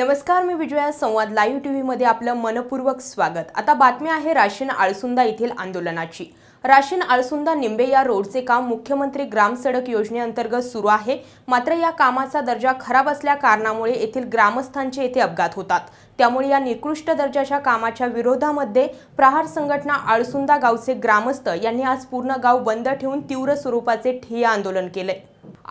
नमस्कार मी विजया संवाद लाईव्ह टीव्हीमध्ये आपलं मनपूर्वक स्वागत. आता बातमी आहे राशीन आळसुंदा येथील आंदोलनाची. राशीन आळसुंदा निंबे या रोडचे काम मुख्यमंत्री ग्राम सडक योजनेअंतर्गत सुरू आहे. मात्र या कामाचा दर्जा खराब असल्या कारणामुळे येथील ग्रामस्थांचे येथे अपघात होतात. त्यामुळे या निकृष्ट दर्जाच्या कामाच्या विरोधामध्ये प्रहार संघटना आळसुंदा गावचे ग्रामस्थ यांनी आज पूर्ण गाव बंद ठेवून तीव्र स्वरूपाचे ठिय्या आंदोलन केले.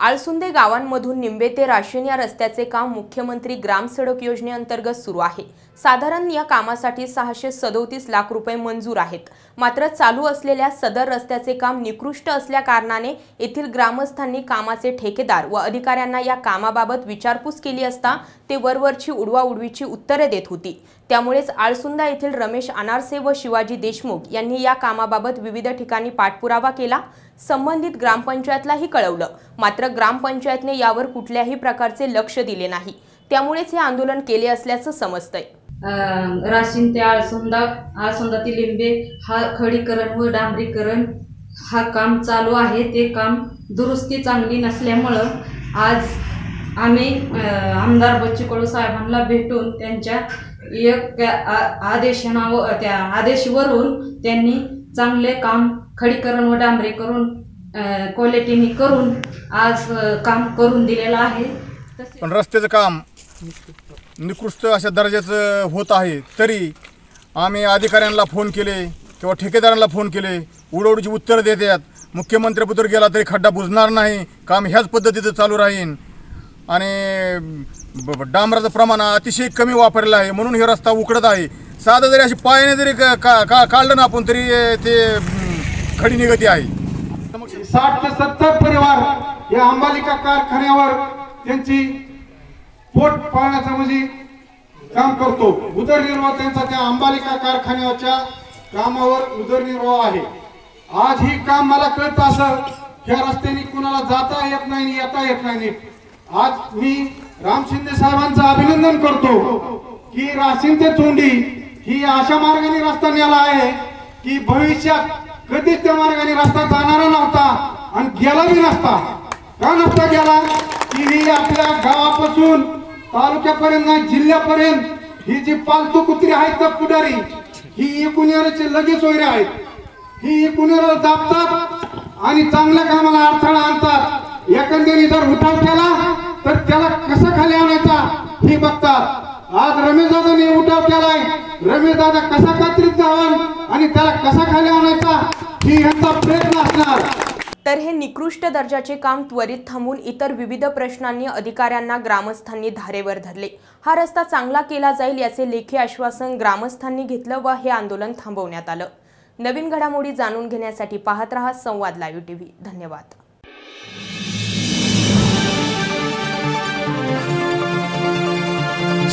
आळसुंदे गावांमधून निंबे ते राशीन या रस्त्याचे काम मुख्यमंत्री ग्राम सडक योजनेअंतर्गत सुरू आहे. साधारण या कामासाठी सहाशे सदोतीस लाख रुपये मंजूर आहेत. मात्र चालू असलेल्या सदर रस्त्याचे काम निकृष्ट असल्या कारणाने येथील ग्रामस्थांनी कामाचे ठेकेदार व अधिकाऱ्यांना या कामाबाबत विचारपूस केली असता ते वरवरची उडवाउडवीची उत्तरे देत होती. त्यामुळेच आळसुंदा येथील रमेश अनारसे व शिवाजी देशमुख यांनी या कामाबाबत विविध ठिकाणी पाठपुरावा केला. संबंधित ग्रामपंचायतलाही कळवलं. मात्र ग्रामपंचायतने यावर कुठल्याही प्रकारचे लक्ष दिले नाही. त्यामुळेच हे आंदोलन केले असल्याचं समजतंय. राशीन ते आळसुंदा आळसुंदा लिंबे हा खडीकरण व डांबरीकरण हा काम चालू आहे. ते काम दुरुस्ती चांगली नसल्यामुळं आज आम्ही आमदार बच्चू कडू साहेबांना भेटून त्यांच्या एक त्या आ- आदेशनाव त्या आदेशवरून त्यांनी चांगले काम खडीकरण व डांबरीकरण क्वालिटीने करून आज काम करून दिलेलं आहे. पण रस्त्याचं काम निकृष्ट अशा दर्जाचं होत आहे तरी आम्ही अधिकाऱ्यांना फोन केले किंवा ठेकेदारांना फोन केले उडवडीची उत्तरं देतात. मुख्यमंत्रीपुत्र गेला तरी खड्डा बुजणार नाही काम ह्याच पद्धतीचं चालू राहीन. आणि डांबराचं प्रमाण अतिशय कमी वापरलेलं आहे म्हणून हे रस्ता उकडत आहे. साधं जरी अशी पायाने जरी का का- का- काढलं ना आपण तरी ते खडी निगती आहे. साठ ते सत्तर परिवार या अंबालिका कारखान्यावर त्यांची पोट पाळण्याचं म्हणजे काम करतो. उदरनिर्वाह त्यांचा त्या अंबालिका कारखान्याच्या कामावर उदरनिर्वाह आहे. आज ही काम मला कळत असं ह्या रस्त्याने कुणाला जाता येत नाही येता येत नाही. आज मी राम शिंदे साहेबांचं अभिनंदन करतो की राशीन ते चोंडी ही अशा मार्गाने रस्ता नेला आहे की भविष्यात कधीच त्या मार्गाने रस्ता जाणारा नव्हता आणि गेला बी नसता. का नसता गेला? की ही आपल्या गावापासून तालुक्यापर्यंत जिल्ह्यापर्यंत ही जी पालतू कुत्री आहेत तर पुढारी ही कुणेराचे लगेच वगैरे आहेत. ही एकुणेरा दाबतात आणि चांगल्या कामाला अडथळा आणतात. एकंदरीत जर उठाव केला तर त्याला कसं खाली आणायचा? हे बघतात. आज रमेश दादाने उठाव केलाय. रमेश दादा कसा कात्रीत जावा आणि त्याला कसा खाली आणायचा? ही यांचा प्रयत्न असणार. तर हे निकृष्ट दर्जाचे काम त्वरित थांबून इतर विविध प्रश्नांनी अधिकाऱ्यांना ग्रामस्थांनी धारेवर धरले. हा रस्ता चांगला केला जाईल याचे लेखी आश्वासन ग्रामस्थांनी घेतलं व हे आंदोलन थांबवण्यात आलं. नवीन घडामोडी जाणून घेण्यासाठी पाहत रहा संवाद लाईव्ह टीव्ही. धन्यवाद.